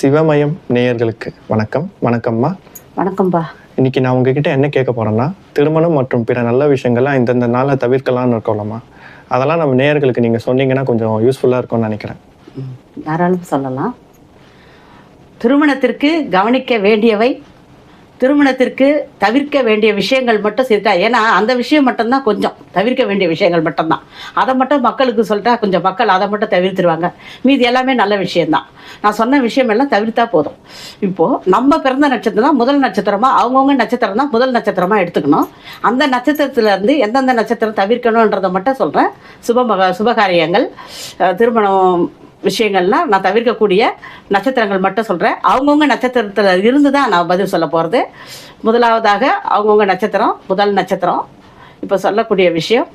சிவமயம் நேயர்களுக்கு வணக்கம். வணக்கம்மா. வணக்கம்பா. இன்னைக்கு நான் உங்ககிட்ட என்ன கேட்க போறேன்னா திருமணம் மற்றும் பிற நல்ல விஷயங்கள்லாம் இந்தந்த நாளை தவிர்க்கலாம்னு இருக்கோம்லம்மா. அதெல்லாம் நம்ம நேயர்களுக்கு நீங்க சொன்னீங்கன்னா கொஞ்சம் யூஸ்ஃபுல்லா இருக்கும்னு நினைக்கிறேன். ம், தாராளம் சொல்லலாம். திருமணத்திற்கு கவனிக்க வேண்டியவை திருமணத்திற்கு தவிர்க்க வேண்டிய விஷயங்கள் மட்டும் சேர்த்தா. ஏன்னா அந்த விஷயம் மட்டும்தான் கொஞ்சம். தவிர்க்க வேண்டிய விஷயங்கள் மட்டும்தான். அதை மட்டும் மக்களுக்கு சொல்லிட்டா கொஞ்சம் மக்கள் அதை மட்டும் தவிர்த்துருவாங்க. மீதி எல்லாமே நல்ல விஷயம்தான். நான் சொன்ன விஷயம் எல்லாம் தவிர்த்தா போதும். இப்போ நம்ம பிறந்த நட்சத்திரம் தான் முதல் நட்சத்திரமா அவங்கவுங்க நட்சத்திரம் தான் முதல் நட்சத்திரமா எடுத்துக்கணும். அந்த நட்சத்திரத்துல இருந்து எந்தெந்த நட்சத்திரம் தவிர்க்கணுன்றதை மட்டும் சொல்றேன். சுப சுபகாரியங்கள் திருமணம் விஷயங்கள்லாம் நான் தவிர்க்கக்கூடிய நட்சத்திரங்கள் மட்டும் சொல்கிறேன் அவங்கவுங்க நட்சத்திரத்தில் இருந்து தான் நான் பதில் சொல்ல போகிறது முதலாவதாக அவங்கவுங்க நட்சத்திரம் முதல் நட்சத்திரம். இப்போ சொல்லக்கூடிய விஷயம்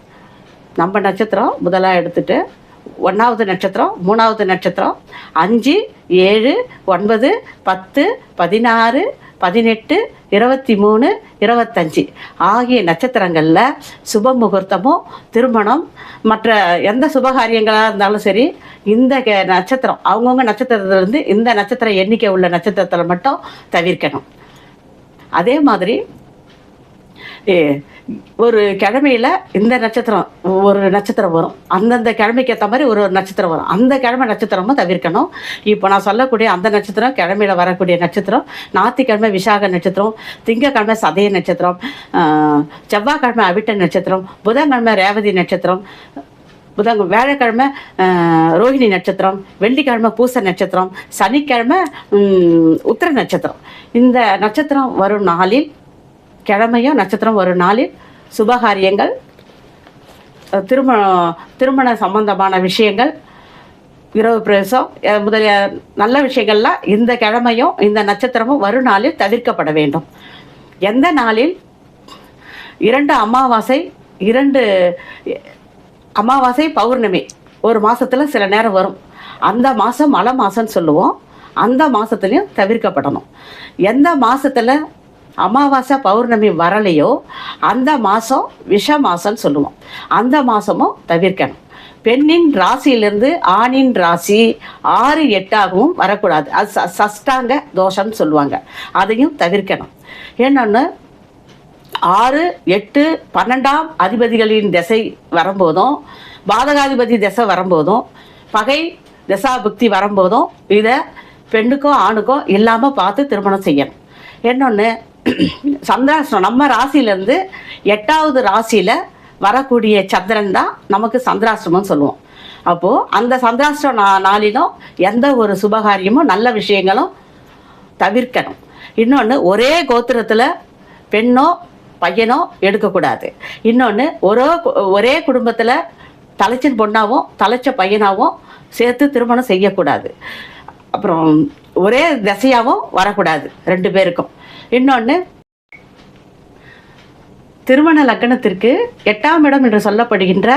நம்ம நட்சத்திரம் முதலாக எடுத்துகிட்டு ஒன்றாவது நட்சத்திரம் மூணாவது நட்சத்திரம் அஞ்சு ஏழு ஒன்பது பத்து பதினாறு பதினெட்டு இருபத்தி மூணு இருபத்தஞ்சி. ஆகிய நட்சத்திரங்களில் சுப முகூர்த்தமும் திருமணம் மற்ற எந்த சுபகாரியங்களாக இருந்தாலும் சரி இந்த நட்சத்திரம் அவங்கவுங்க நட்சத்திரத்திலிருந்து இந்த நட்சத்திர எண்ணிக்கை உள்ள நட்சத்திரத்தில் மட்டும் தவிர்க்கணும். அதே மாதிரி ஒரு கிழமையில இந்த நட்சத்திரம் ஒரு நட்சத்திரம் வரும். அந்தந்த கிழமைக்கு ஏற்ற மாதிரி ஒரு ஒரு நட்சத்திரம் வரும். அந்த கிழமை நட்சத்திரமும் தவிர்க்கணும். இப்போ நான் சொல்லக்கூடிய அந்த நட்சத்திரம் கிழமையில வரக்கூடிய நட்சத்திரம் ஞாயிற்றுக்கிழமை விசாக நட்சத்திரம் திங்கக்கிழமை சதய நட்சத்திரம் செவ்வாய்க்கிழமை அவிட்ட நட்சத்திரம் புதன்கிழமை ரேவதி நட்சத்திரம் புதன் வியாழக்கிழமை ரோஹிணி நட்சத்திரம் வெள்ளிக்கிழமை பூச நட்சத்திரம் சனிக்கிழமை உத்திர நட்சத்திரம். இந்த நட்சத்திரம் வரும் நாளில் கிழமையும் நட்சத்திரம் ஒரு நாளில் சுபகாரியங்கள் அஹ், திருமண திருமண சம்பந்தமான விஷயங்கள் இரவு பிரவேசம் முதலிய நல்ல விஷயங்கள்லாம் இந்த கிழமையும் இந்த நட்சத்திரமும் வரும் நாளில் தவிர்க்கப்பட வேண்டும். எந்த நாளில்? இரண்டு அமாவாசை இரண்டு அமாவாசை பௌர்ணமி ஒரு மாதத்தில் சில நேரம் வரும். அந்த மாதம் மழை மாதம்னு சொல்லுவோம். அந்த மாதத்துலேயும் தவிர்க்கப்படணும். எந்த மாதத்தில் அமாவாசை பௌர்ணமி வரலையோ அந்த மாதம் விஷ மாதம்னு சொல்லுவோம். அந்த மாதமும் தவிர்க்கணும். பெண்ணின் ராசியிலிருந்து ஆணின் ராசி ஆறு எட்டாகவும் வரக்கூடாது. அது ச- சஷ்டாங்க தோஷம்னு சொல்லுவாங்க. அதையும் தவிர்க்கணும். என்னொன்று ஆறு எட்டு பன்னெண்டாம் அதிபதிகளின் திசை வரும்போதும் பாதகாதிபதி திசை வரும்போதும் பகை திசாபுக்தி வரும்போதும் இதை பெண்ணுக்கோ ஆணுக்கோ இல்லாமல் பார்த்து திருமணம் செய்யணும். என்னொன்று சந்திராஷ்டிரம். நம்ம ராசியிலேருந்து எட்டாவது ராசியில் வரக்கூடிய சந்திரன் தான் நமக்கு சந்திராஷ்டிரமம்னு சொல்லுவோம். அப்போது அந்த சந்திராசிரம் நா நாளிலும் எந்த ஒரு சுபகாரியமும் நல்ல விஷயங்களும் தவிர்க்கணும். இன்னொன்று ஒரே கோத்திரத்தில் பெண்ணோ பையனோ எடுக்கக்கூடாது. இன்னொன்று ஒரே ஒரே குடும்பத்தில் தலைச்சன் பொண்ணாகவும் தலைச்ச பையனாகவும் சேர்த்து திருமணம் செய்யக்கூடாது. அப்புறம் ஒரே திசையாகவும் வரக்கூடாது ரெண்டு பேருக்கும். இன்னொன்று திருமண லக்னத்திற்கு எட்டாம் இடம் என்று சொல்லப்படுகின்ற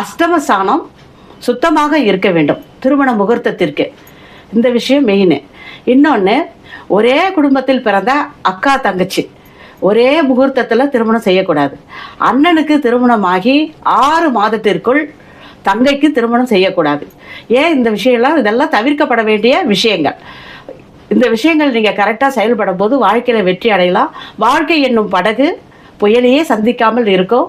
அஷ்டம சாணம் சுத்தமாக இருக்க வேண்டும் திருமண முகூர்த்தத்திற்கு. இந்த விஷயம் மெயின் இன்னொன்று ஒரே குடும்பத்தில் பிறந்த அக்கா தங்கச்சி ஒரே முகூர்த்தத்தில் திருமணம் செய்யக்கூடாது. அண்ணனுக்கு திருமணமாகி ஆறு மாதத்திற்குள் தங்கைக்கு திருமணம் செய்யக்கூடாது. ஏன் இந்த விஷயம்லாம் இதெல்லாம் தவிர்க்கப்பட வேண்டிய விஷயங்கள். இந்த விஷயங்கள் நீங்கள் கரெக்டாக செயல்படும் போது வாழ்க்கையில் வெற்றி அடையலாம். வாழ்க்கை என்னும் படகு புயலையே சந்திக்காமல் இருக்கும்.